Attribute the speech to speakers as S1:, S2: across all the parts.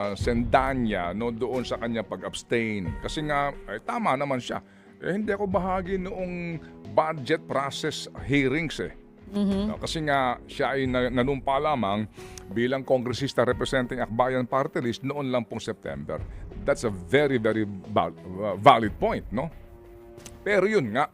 S1: uh, Sendanya no doon sa kanya pag-abstain. Kasi nga eh, tama naman siya. Eh, hindi ako bahagi noong budget process hearings eh. No, kasi nga siya ay na- nanumpa lamang bilang kongresista representing Akbayan Party List noon lang pong September. That's a very very val- uh, valid point, no? Pero yun nga,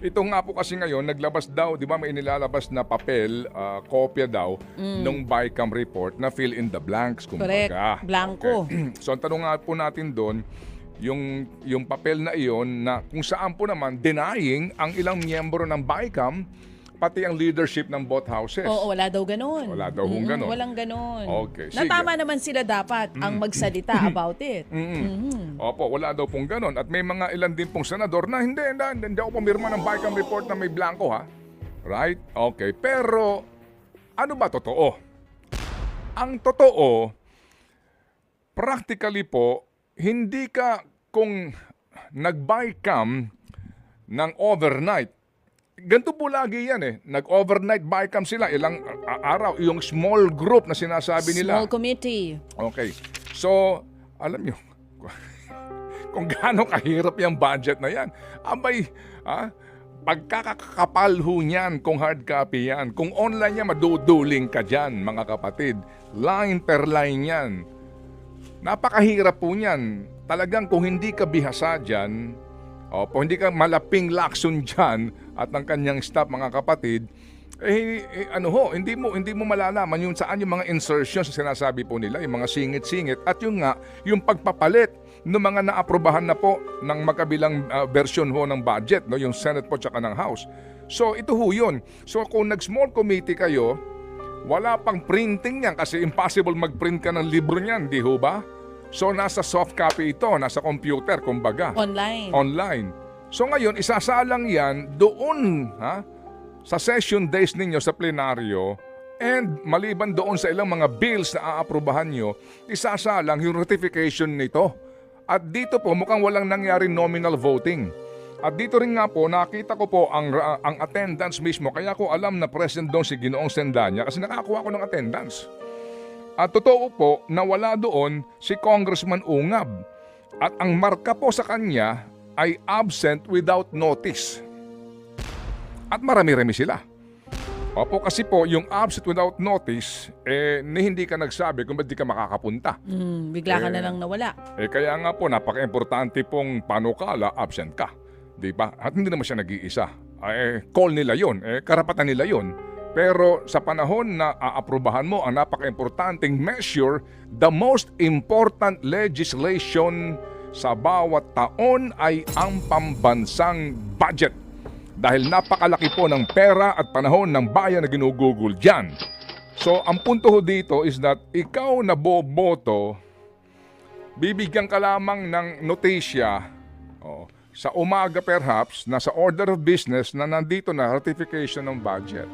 S1: ito nga po kasi ngayon, naglabas daw, di ba may inilalabas na papel, ah, kopya daw, nung BICAM report na fill in the blanks,
S2: Correct.
S1: kumbaga.
S2: Blanco.
S1: Okay. so ang tanong nga po natin doon, yung, yung papel na iyon na kung saan po naman denying ang ilang miyembro ng BICAM, pati ang leadership ng both houses.
S2: Oo, wala daw ganun.
S1: Wala daw hong
S2: Mm-mm,
S1: ganun.
S2: Walang ganun.
S1: Okay, sige.
S2: Natama naman sila dapat ang magsalita about it.
S1: Mm. Opo, wala daw pong ganun. At may mga ilan din pong senador na hindi, hindi, hindi ako pumirma ng BICAM report na may blanco ha. Right? Okay. Pero, ano ba totoo? Ang totoo, practically po, hindi ka kung nag-BICAM ng overnight, ganito po lagi yan eh. Nag-overnight BICAM sila, ilang araw, yung small group na sinasabi nila.
S2: Small committee.
S1: Okay. So, alam nyo, kung gaano kahirap yung budget na yan. Abay, ah, pagkakakapal ho niyan kung hard copy yan. Kung online yan, maduduling ka dyan, mga kapatid. Line per line yan. Napakahirap po niyan. Talagang kung hindi ka bihasa dyan, o kung hindi ka malaping lakson dyan at ang kanyang staff, mga kapatid, eh, eh, ano ho, hindi mo hindi mo malalaman yung saan yung mga insertions na sinasabi po nila, yung mga singit-singit at yung nga yung pagpapalit ng mga naaprobahan na po ng magkabilang ah, version ho ng budget, no, yung Senate po tsaka ng House. So ito ho yun. So kung nag-small committee kayo, wala pang printing yan kasi impossible mag-print ka ng libro niyan, di ho ba? So nasa soft copy ito, nasa computer, kumbaga
S2: Online.
S1: online. So ngayon, isasalang yan doon ha, sa session days ninyo sa plenaryo and maliban doon sa ilang mga bills na aaprubahan nyo, isasalang yung ratification nito. At dito po mukhang walang nangyari nominal voting. At dito rin nga po, nakita ko po ang, ang attendance mismo. Kaya ko alam na present doon si Ginoong Sendanya kasi nakakuha ko ng attendance. At totoo po na wala doon si Congressman Ungab. At ang marka po sa kanya ay absent without notice. At marami-rami sila. Opo kasi po yung absent without notice, eh ni hindi ka nagsabi kung ba't di ka makakapunta.
S2: Mm, bigla ka na
S1: Eh,
S2: lang nawala.
S1: Eh kaya nga po napaka-importante pong panukala, absent ka. Di ba? At hindi naman siya nag-iisa. Eh, call nila yon, eh, karapatan nila yon. Pero sa panahon na aaprubahan mo ang napaka-importanting measure, the most important legislation sa bawat taon ay ang pambansang budget. Dahil napakalaki po ng pera at panahon ng bayan na ginugugol dyan. So ang punto ho dito is that ikaw na boboto, bibigyan ka lamang ng notisya oh, sa umaga perhaps na sa order of business na nandito na ratification ng budget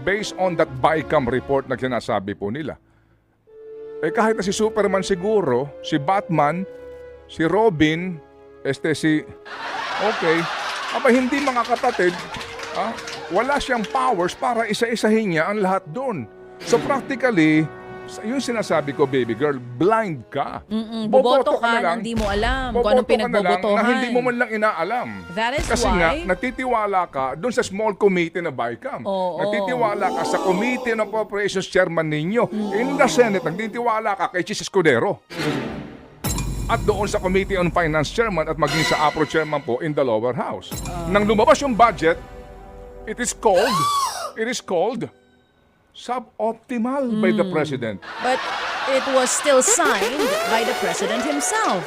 S1: based on that BICAM report na sinasabi po nila. Eh kahit na si Superman siguro, si Batman, si Robin, este si... Okay. Aba hindi mga kapatid, ah, wala siyang powers para isa-isahin niya ang lahat doon. So practically, yung sinasabi ko, baby girl, blind ka.
S2: Mm-mm,
S1: Boboto
S2: boboto ka,
S1: na lang.
S2: hindi mo alam kung anong
S1: ka na
S2: pinagbobotohan.
S1: na hindi mo man lang inaalam.
S2: That is
S1: Kasi
S2: why-
S1: nga, nagtitiwala ka doon sa small committee na BICAM.
S2: Oo.
S1: Nagtitiwala ka sa Committee on Appropriations Chairman ninyo. In the Senate, nagtitiwala ka kay Chis Escudero. At doon sa Committee on Finance Chairman at maging sa APRO Chairman po in the lower house. Nang lumabas yung budget, it is called, it is called suboptimal by the President.
S2: But it was still signed by the president himself.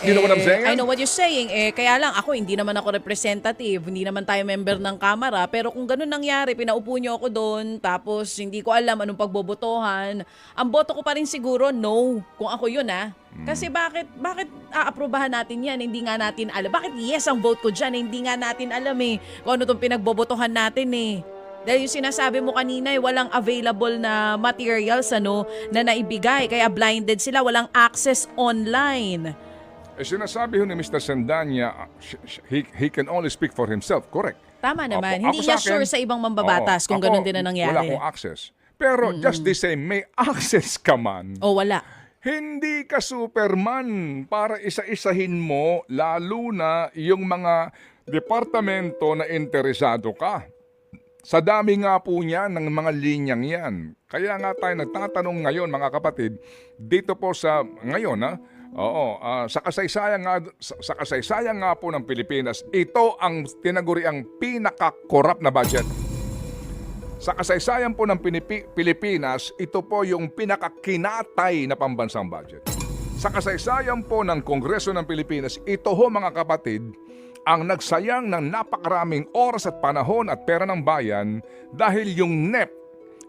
S1: You know what I'm saying?
S2: I know what you're saying. Eh, kaya lang ako, hindi naman ako representative, hindi naman tayo member ng Kamara. Pero kung ganun nangyari, pinaupo niyo ako doon, tapos hindi ko alam anong pagbobotohan, ang boto ko pa rin siguro, no. Kung ako yun, ah. Kasi bakit, bakit aaprobahan natin yan? Hindi nga natin alam. Bakit yes ang vote ko dyan? Eh, Hindi nga natin alam eh. Kung ano itong pinagbobotohan natin eh. Dahil yung sinasabi mo kanina, eh, walang available na materials ano, na naibigay. Kaya blinded sila, walang access online.
S1: Eh, sinasabi ho ni Mr. Sendanya, sh- sh- he, he can only speak for himself, correct?
S2: Tama naman.
S1: Opo.
S2: Hindi
S1: Ako
S2: niya sure sa ibang mambabatas
S1: oo,
S2: kung
S1: ako,
S2: ganun din na nangyari.
S1: Wala akong access. Pero just the same, may access ka man.
S2: O wala.
S1: Hindi ka Superman para isa-isahin mo lalo na yung mga departamento na interesado ka. Sa dami nga po niya ng mga linyang yan. Kaya nga tayo nagtatanong ngayon mga kapatid, dito po sa ngayon ha, Oo, ah, sa kasaysayan nga sa, sa kasaysayan nga po ng Pilipinas, ito ang tinaguriang pinaka-corrupt na budget. Sa kasaysayan po ng Pinipi- Pilipinas, ito po yung pinakakinatay na pambansang budget. Sa kasaysayan po ng Kongreso ng Pilipinas, ito ho mga kapatid, ang nagsayang ng napakaraming oras at panahon at pera ng bayan dahil yung NEP,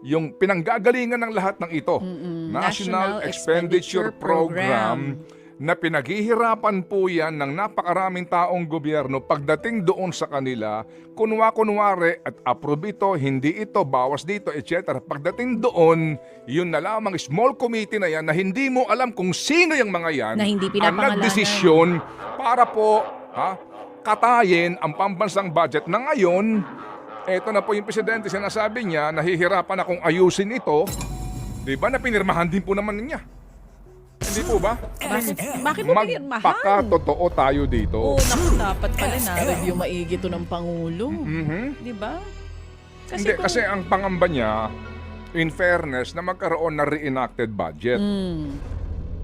S1: yung pinanggagalingan ng lahat ng ito, National,
S2: National
S1: Expenditure
S2: Expenditure
S1: Program,
S2: Program.
S1: na pinaghihirapan po yan ng napakaraming taong gobyerno pagdating doon sa kanila, kunwa-kunwari at approve ito, hindi ito, bawas dito, etc. Pagdating doon, yun na lamang small committee na yan na hindi mo alam kung sino yung mga yan
S2: Na hindi
S1: ang nagdesisyon para po ha, katayin ang pambansang budget na ngayon, eto na po yung presidente, sinasabi niya, nahihirapan akong ayusin ito, di ba, na pinirmahan din po naman niya. Hindi po ba?
S2: Bakit, bakit mo pinirmahan?
S1: Magpakatotoo tayo dito.
S2: Oo, naku, dapat pala na-review maigi to ng Pangulo.
S1: Mhm.
S2: Di ba?
S1: Hindi,
S2: kung-
S1: kasi ang pangamba niya, in fairness, na magkaroon na reenacted budget.
S2: Mm.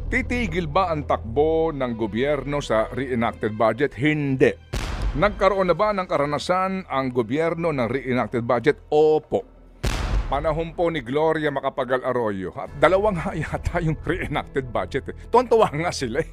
S1: Titigil ba ang takbo ng gobyerno sa reenacted budget? Hindi. Nagkaroon na ba ng karanasan ang gobyerno ng reenacted budget? Opo. Panahon po ni Gloria Macapagal Arroyo. Ha, dalawang yata yung reenacted budget. Eh. Tontuwa nga sila eh.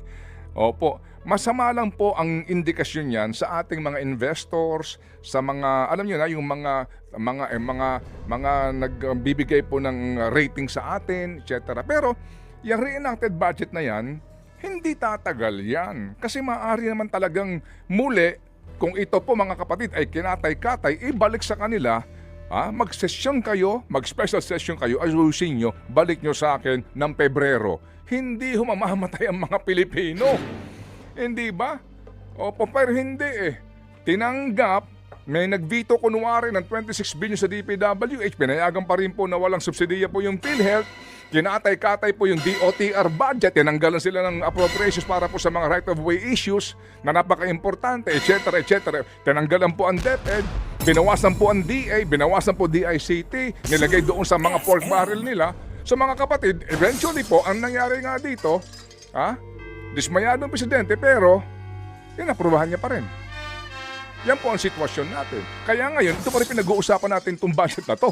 S1: Opo. Masama lang po ang indikasyon yan sa ating mga investors, sa mga alam niyo na yung mga mga eh, mga mga nagbibigay po ng rating sa atin, etc. Pero yung reenacted budget na yan, hindi tatagal yan. Kasi maaari naman talagang muli, kung ito po mga kapatid ay kinatay-katay, ibalik sa kanila, ah, mag-session kayo, mag-special session kayo, ayusin nyo, balik nyo sa akin ng Pebrero. Hindi humamamatay ang mga Pilipino. Hindi ba? Opo, pero hindi eh. Tinanggap, may nag-veto kunwari ng 26 billion sa DPWH, pinayagan pa rin po na walang subsidiya po yung PhilHealth, kinatay-katay po yung DOTR budget, tinanggalan sila ng appropriations para po sa mga right-of-way issues na napaka-importante, etc. etc. Tinanggalan po ang DepEd, binawasan po ang DA, binawasan po DICT, nilagay doon sa mga pork barrel nila. So mga kapatid, eventually po, ang nangyari nga dito, ha? Dismayado ang presidente pero inaprubahan niya pa rin. Yan po ang sitwasyon natin. Kaya ngayon, ito pa rin pinag-uusapan natin itong budget na to.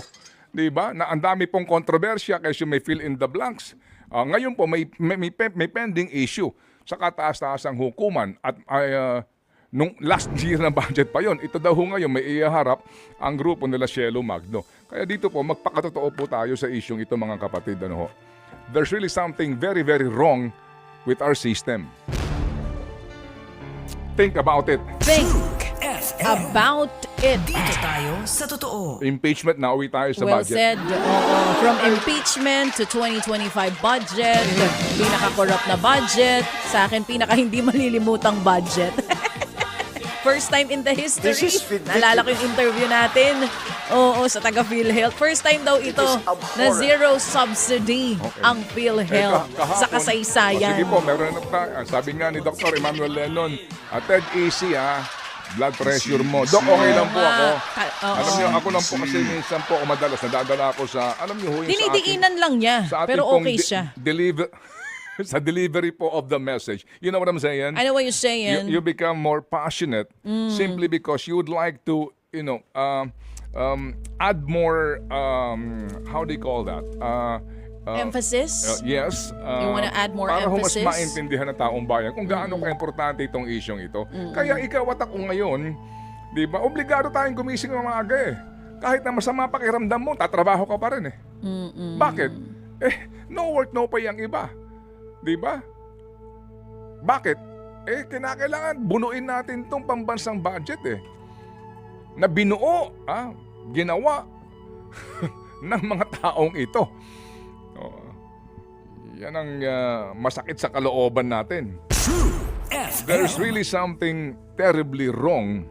S1: Di ba? Na ang dami pong kontrobersya kasi may fill in the blanks. Ah, ngayon po, may, may, may, may pending issue sa kataas-taasang hukuman at ah, nung last year na budget pa yon ito daw ngayon may iharap ang grupo nila Cielo Magno. Kaya dito po, magpakatotoo po tayo sa isyong ito mga kapatid. Ano ho? There's really something very, very wrong with our system. Think about it.
S2: Think. About it.
S3: Dito tayo sa totoo.
S1: Impeachment na uwi tayo sa
S2: Well
S1: budget.
S2: said. Oo. From impeachment to 2025 budget, pinaka-corrupt na budget, sa akin pinaka hindi malilimutang budget. First time in the history.
S4: This is ridiculous.
S2: Naalala ko yung interview natin. Oo, sa taga PhilHealth. First time daw ito
S4: is
S2: na zero subsidy
S1: Okay.
S2: ang
S1: Eh,
S2: PhilHealth
S1: ka- kahapon-
S2: sa kasaysayan.
S1: O, sige po, meron na. Ah, Sabi nga ni Dr. Emmanuel Lennon, ah, Ted, easy ha. Blood pressure mo. Doc, okay lang po ako.
S2: oo.
S1: Alam niyo, ako lang po kasi minsan po ako madalas nadadala ako sa, alam niyo ho, yung sa ating,
S2: Dinidiinan lang niya,
S1: sa ating
S2: pero
S1: pong
S2: okay
S1: de-
S2: siya.
S1: deliver, sa delivery po of the message. You know what I'm saying?
S2: I know what you're saying.
S1: you, you become more passionate
S2: Mm.
S1: simply because you would like to, you know, um, um, add more, um, how do you call that? Uh, uh,
S2: Emphasis?
S1: Uh, yes. uh,
S2: You wanna add more
S1: para mas
S2: emphasis? Mm.
S1: maintindihan ng taong bayan kung gaano ka-importante itong isyong ito. Kaya ikaw at ako ngayon, di ba, obligado tayong gumising ng maaga eh. Kahit na masama pakiramdam mo, tatrabaho ka pa rin eh. Bakit? Eh, no work, no pay ang iba. Di ba? Bakit? Eh, kinakailangan bunuin natin itong pambansang budget eh. Na binuo, ah, ginawa ng mga taong ito. Yan ang ah, masakit sa kalooban natin. There's really something terribly wrong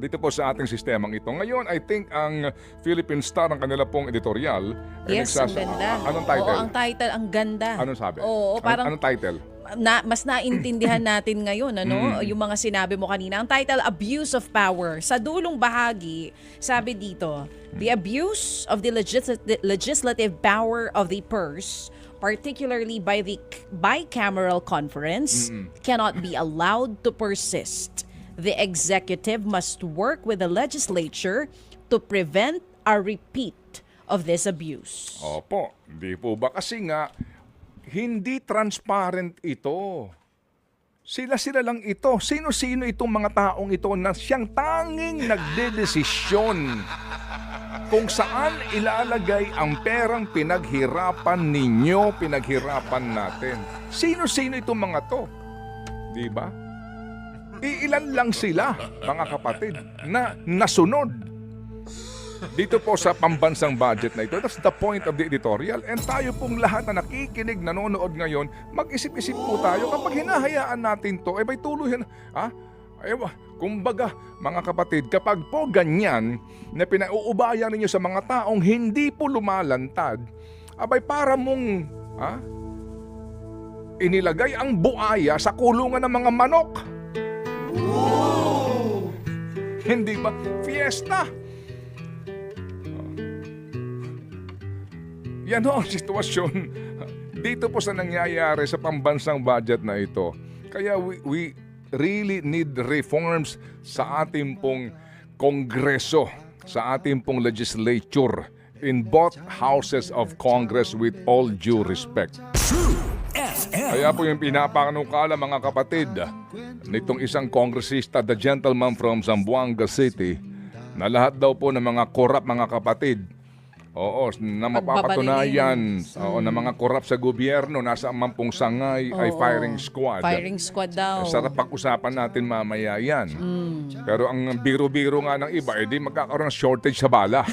S1: dito po sa ating sistemang ito. Ngayon, I think ang Philippine Star, ang kanila pong editorial, ay
S2: Yes, ang ganda.
S1: Anong title?
S2: Oo, ang title, ang ganda.
S1: Anong sabi?
S2: Oo,
S1: An-
S2: parang
S1: anong title?
S2: Na, mas naintindihan natin ngayon ano?
S1: Mm.
S2: yung mga sinabi mo kanina. Ang title abuse of power. Sa dulong bahagi sabi dito the abuse of the legis- legislative power of the purse particularly by the bicameral conference cannot be allowed to persist. The executive must work with the legislature to prevent a repeat of this abuse.
S1: Opo, hindi po ba? Kasi nga, hindi transparent ito. Sila-sila lang ito. Sino-sino itong mga taong ito na siyang tanging nagdedesisyon kung saan ilalagay ang perang pinaghirapan ninyo, pinaghirapan natin. Sino-sino itong mga to? Di ba? Iilan lang sila, mga kapatid, na nasunod dito po sa pambansang budget na ito. That's the point of the editorial. And tayo pong lahat na nakikinig, nanonood ngayon, mag-isip-isip po tayo kapag hinahayaan natin to, eh may tuluyan, ha? Ay, wa- kumbaga, mga kapatid, kapag po ganyan na pinauubayan ninyo sa mga taong hindi po lumalantad, abay para mong, ha? Inilagay ang buaya sa kulungan ng mga manok. Hindi ba? Fiesta! Yan ho ang sitwasyon dito po sa nangyayari sa pambansang budget na ito. Kaya we, we really need reforms sa ating pong kongreso, sa ating pong legislature in both houses of Congress with all due respect. Kaya po yung pinapanukala mga kapatid nitong isang kongresista, the gentleman from Zamboanga City, na lahat daw po ng mga korap mga kapatid, oo, na mapapatunayan, oo, na mga korap sa gobyerno, nasa man pong sangay ay
S2: Oo.
S1: firing squad.
S2: firing squad daw
S1: Sarap pag-usapan natin mamaya yan. Pero ang biro-biro nga ng iba, edi magkakaroon ng shortage sa bala.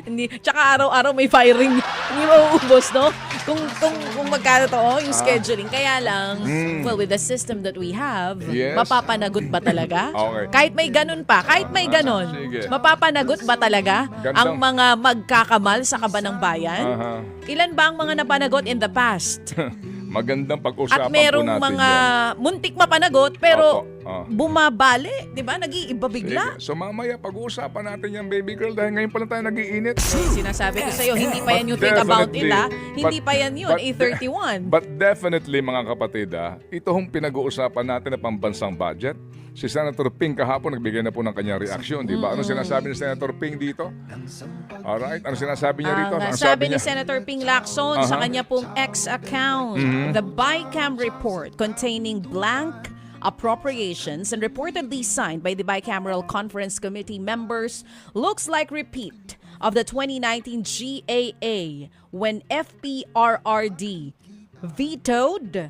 S2: Hindi, tsaka araw-araw may firing. Hindi mauubos, no? Kung, kung, kung magkano to, oh, yung scheduling. Kaya lang, well, with the system that we have,
S1: Ah. Yes.
S2: mapapanagot ba talaga?
S1: Okay.
S2: Kahit may ganun pa, kahit may ganun,
S1: Sige.
S2: mapapanagot ba talaga
S1: Gandang-
S2: ang mga magkakamal sa kaban ng bayan?
S1: Aha.
S2: Ilan ba ang mga napanagot in the past?
S1: Magandang pag-usapan
S2: At
S1: po
S2: merong
S1: natin
S2: mga
S1: yan.
S2: muntik mapanagot, pero
S1: Opo, ah.
S2: bumabali, di ba? Nag-iiba bigla.
S1: Sige. So mamaya pag-uusapan natin yan, baby girl, dahil ngayon pa lang tayo nag-iinit.
S2: Sinasabi ko sa'yo, hindi pa yan yung think about it,
S1: definitely,
S2: ah. Hindi
S1: but-
S2: pa yan yun,
S1: but-
S2: A31.
S1: But definitely mga kapatid, ah, ito hong pinag-uusapan natin na pambansang budget. Si Senator Ping kahapon nagbigay na po ng kanyang reaksyon, di ba? Ano sinasabi ni Senator Ping dito? Alright, ano sinasabi niya rito?
S2: Ang
S1: Ano
S2: sabi ni
S1: niya?
S2: Senator Ping Lacson sa
S1: Aha.
S2: kanya pong X account,
S1: Mm-hmm.
S2: the BICAM report containing blank appropriations and reportedly signed by the bicameral conference committee members looks like repeat of the 2019 GAA when FPRRD vetoed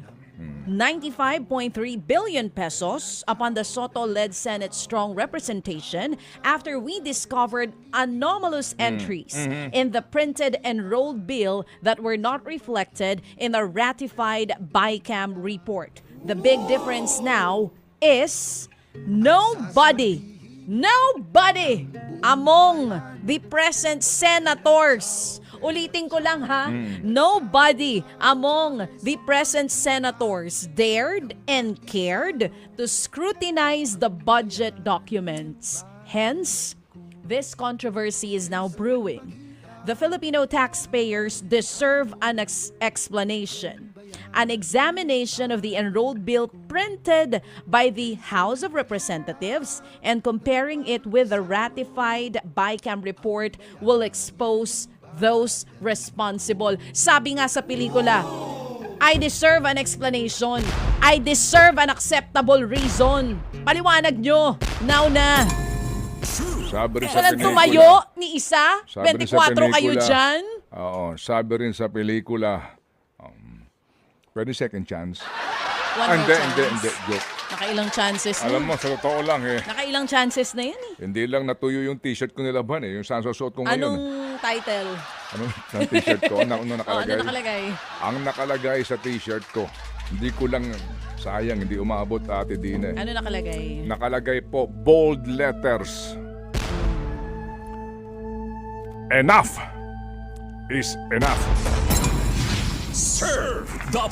S2: 95.3 billion pesos upon the Soto-led Senate strong representation after we discovered anomalous mm. entries mm-hmm. in the printed enrolled bill that were not reflected in the ratified BICAM report. The big difference now is nobody, nobody among the present senators Ulitin ko lang ha, mm. nobody among the present senators dared and cared to scrutinize the budget documents. Hence, this controversy is now brewing. The Filipino taxpayers deserve an ex- explanation. An examination of the enrolled bill printed by the House of Representatives and comparing it with the ratified BICAM report will expose those responsible. Sabi nga sa pelikula, I deserve an explanation. I deserve an acceptable reason. Paliwanag nyo. Now na.
S1: Sabi rin sa pelikula.
S2: tumayo ni isa.
S1: Sabi rin sa
S2: 24 kayo dyan.
S1: Oo, sabi rin sa pelikula, um, pwede second chance.
S2: One
S1: Ah, hindi, hindi, hindi, joke.
S2: Nakailang chances na.
S1: Alam mo, sa totoo lang eh,
S2: Nakailang chances na yan eh.
S1: hindi lang natuyo yung t-shirt ko nilaban eh, yung sasusuot ko ngayon.
S2: Anong
S1: eh.
S2: Title?
S1: Ano ang t-shirt ko? Ano, ano
S2: Oh, ano
S1: nakalagay?
S2: nakalagay?
S1: Ang nakalagay sa t-shirt ko, Hindi ko lang, sayang, hindi umabot ate Dina.
S2: Ano nakalagay?
S1: Nakalagay po, bold letters. Enough is enough.
S3: Serve the